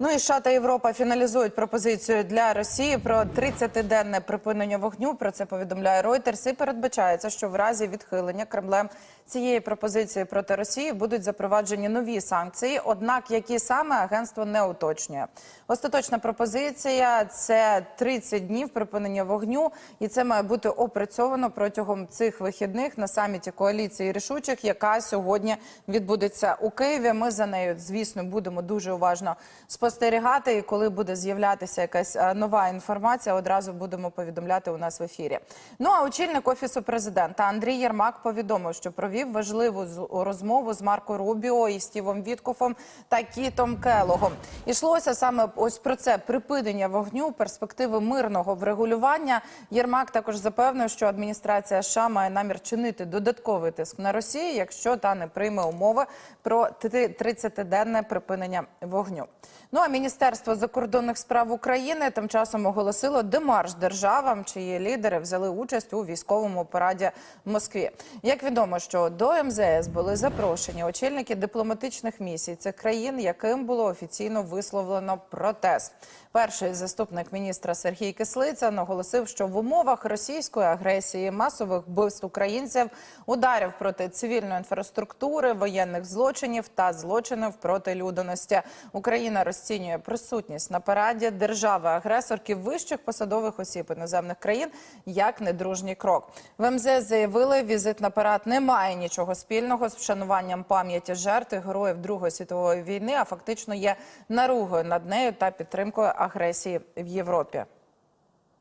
Ну і США та Європа фіналізують пропозицію для Росії про 30-денне припинення вогню. Про це повідомляє Reuters. І передбачається, що в разі відхилення Кремлем цієї пропозиції проти Росії будуть запроваджені нові санкції. Однак, які саме агентство не уточнює. Остаточна пропозиція це 30 днів припинення вогню, і це має бути опрацьовано протягом цих вихідних на саміті коаліції рішучих, яка сьогодні відбудеться у Києві. Ми за нею, звісно, будемо дуже уважно спостерігати. І коли буде з'являтися якась е, нова інформація, одразу будемо повідомляти у нас в ефірі. Ну а очільник офісу президента Андрій Єрмак повідомив, що провів важливу розмову з Марко Рубіо і Стівом Віткофом та Кітом Келогом. Ішлося саме ось про це припинення вогню, перспективи мирного врегулювання. Єрмак також запевнив, що адміністрація США має намір чинити додатковий тиск на Росію, якщо та не прийме умови про 30-денне припинення вогню. Ну а міністерство закордонних справ України тим часом оголосило демарш державам, чиї лідери взяли участь у військовому параді в Москві. Як відомо, що до МЗС були запрошені очільники дипломатичних місій цих країн, яким було офіційно висловлено протест. Перший заступник міністра Сергій Кислиця наголосив, що в умовах російської агресії, масових вбивств українців, ударів проти цивільної інфраструктури, воєнних злочинів та злочинів проти людяності, Україна розцінює присутність на параді держави-агресорки вищих посадових осіб іноземних країн як недружній крок. В МЗС заявили, візит на парад не має нічого спільного з вшануванням пам'яті жертв героїв Другої світової війни, а фактично є наругою над нею та підтримкою агресії в Європі.